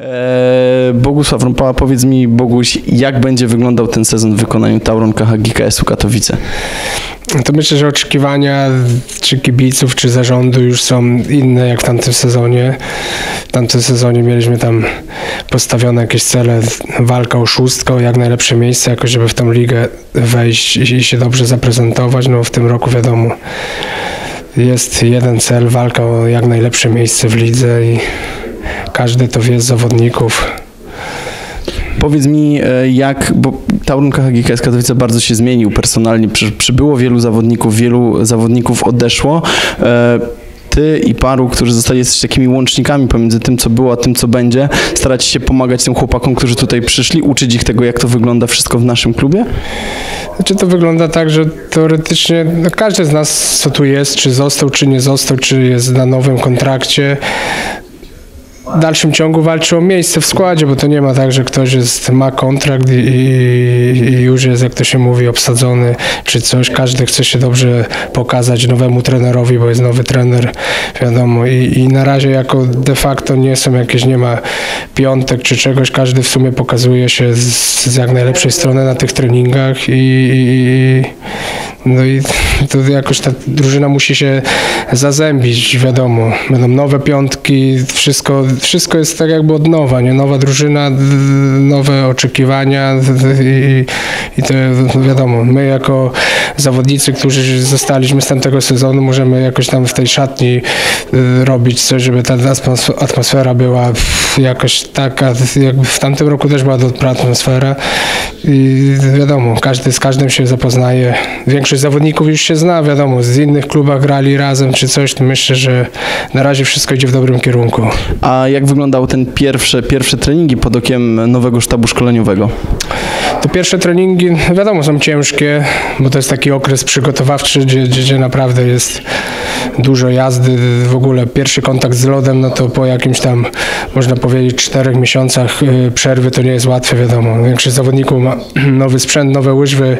Eee, Bogusław Rąpała, powiedz mi Boguś, jak będzie wyglądał ten sezon w wykonaniu Tauron KHGKS-u Katowice? To myślę, że oczekiwania czy kibiców, czy zarządu już są inne jak w tamtym sezonie. W tamtym sezonie mieliśmy tam postawione jakieś cele, walka o szóstkę, jak najlepsze miejsce, jakoś żeby w tą ligę wejść i się dobrze zaprezentować. No w tym roku wiadomo, jest jeden cel, walka o jak najlepsze miejsce w lidze i każdy to wie z zawodników. Powiedz mi, e, jak, bo Tauron KHGKS Katowice bardzo się zmienił personalnie, Przy, przybyło wielu zawodników, wielu zawodników odeszło. E, Ty i paru, którzy zostali, jesteście takimi łącznikami pomiędzy tym, co było, a tym, co będzie. Staracie się pomagać tym chłopakom, którzy tutaj przyszli, uczyć ich tego, jak to wygląda wszystko w naszym klubie? Znaczy to wygląda tak, że teoretycznie no każdy z nas, co tu jest, czy został, czy nie został, czy jest na nowym kontrakcie, w dalszym ciągu walczy o miejsce w składzie, bo to nie ma tak, że ktoś jest, ma kontrakt i, i, już jest, jak to się mówi, obsadzony czy coś. Każdy chce się dobrze pokazać nowemu trenerowi, bo jest nowy trener, wiadomo. I, I na razie jako de facto nie są jakieś, nie ma piątek czy czegoś. Każdy w sumie pokazuje się z, z jak najlepszej strony na tych treningach i, i no i to jakoś ta drużyna musi się zazębić, wiadomo. Będą nowe piątki, wszystko, wszystko jest tak jakby od nowa, nie? Nowa drużyna, nowe oczekiwania i, i to wiadomo, my jako zawodnicy, którzy zostaliśmy z tamtego sezonu, możemy jakoś tam w tej szatni y, robić coś, żeby ta atmosfera była jakoś taka, jakby w tamtym roku też była dobra atmosfera i wiadomo, każdy z każdym się zapoznaje. Większość zawodników już się zna, wiadomo, z innych klubach grali razem czy coś, myślę, że na razie wszystko idzie w dobrym kierunku. A jak wyglądały ten pierwsze, pierwsze treningi pod okiem nowego sztabu szkoleniowego? Te pierwsze treningi, wiadomo, są ciężkie, bo to jest taki okres przygotowawczy, gdzie, gdzie, naprawdę jest dużo jazdy. W ogóle pierwszy kontakt z lodem, no to po jakimś tam, można powiedzieć, czterech miesiącach y, przerwy to nie jest łatwe, wiadomo. Większość zawodników ma nowy sprzęt, nowe łyżwy.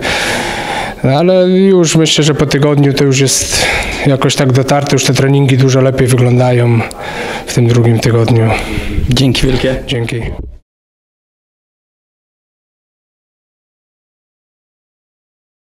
No, ale już myślę, że po tygodniu to już jest jakoś tak dotarte, już te treningi dużo lepiej wyglądają w tym drugim tygodniu. Dzięki wielkie. Dzięki.